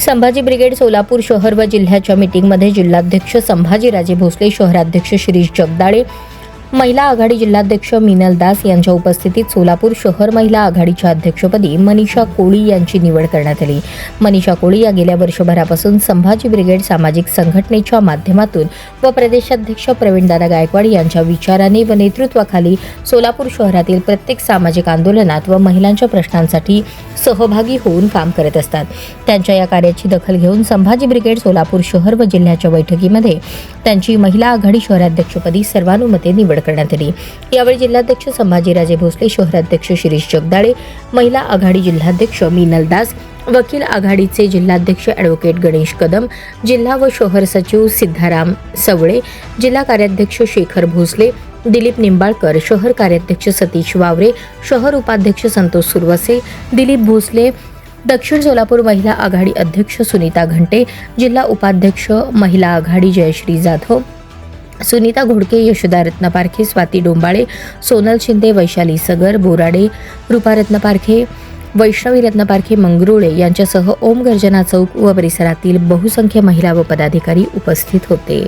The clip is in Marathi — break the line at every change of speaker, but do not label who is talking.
संभाजी ब्रिगेड सोलापूर शहर व जिल्ह्याच्या मीटिंगमध्ये जिल्हाध्यक्ष संभाजीराजे भोसले शहराध्यक्ष शिरीष जगदाळे महिला आघाडी जिल्हाध्यक्ष मिनल दास यांच्या उपस्थितीत सोलापूर शहर महिला आघाडीच्या अध्यक्षपदी मनीषा कोळी यांची निवड करण्यात आली. मनीषा कोळी या गेल्या वर्षभरापासून संभाजी ब्रिगेड सामाजिक संघटनेच्या माध्यमातून व प्रदेशाध्यक्ष प्रवीणदादा गायकवाड यांच्या विचाराने व नेतृत्वाखाली सोलापूर शहरातील प्रत्येक सामाजिक आंदोलनात व महिलांच्या प्रश्नांसाठी सहभागी होऊन काम करत असतात. त्यांच्या या कार्याची दखल घेऊन संभाजी ब्रिगेड सोलापूर शहर व जिल्ह्याच्या बैठकीमध्ये त्यांची महिला आघाडी शहराध्यक्षपदी सर्वानुमते निवड करण्यात आली यावेळी जिल्हाध्यक्ष संभाजीराजे भोसले शहराध्यक्ष शिरीष जगदाळे महिला आघाडी जिल्हाध्यक्ष मीनल दास वकील आघाडीचे जिल्हाध्यक्ष ॲडव्होकेट गणेश कदम जिल्हा व शहर सचिव सिद्धाराम सवळे जिल्हा कार्याध्यक्ष शेखर भोसले दिलीप निंबाळकर शहर कार्याध्यक्ष सतीश वावरे शहर उपाध्यक्ष संतोष सुरवसे दिलीप भोसले दक्षिण सोलापूर महिला आघाडी अध्यक्ष सुनीता घंटे जिल्हा उपाध्यक्ष महिला आघाडी जयश्री जाधव सुनीता घोडके यशोदा रत्न पारखे स्वाती डोंबाळे सोनल शिंदे वैशाली सगर बोराडे रूपारत्न पारखे वैष्णवी रत्नपारखे मंगरुळे यांच्यासह ओम गर्जना चौक व परिसरातील बहुसंख्य महिला व पदाधिकारी उपस्थित होते.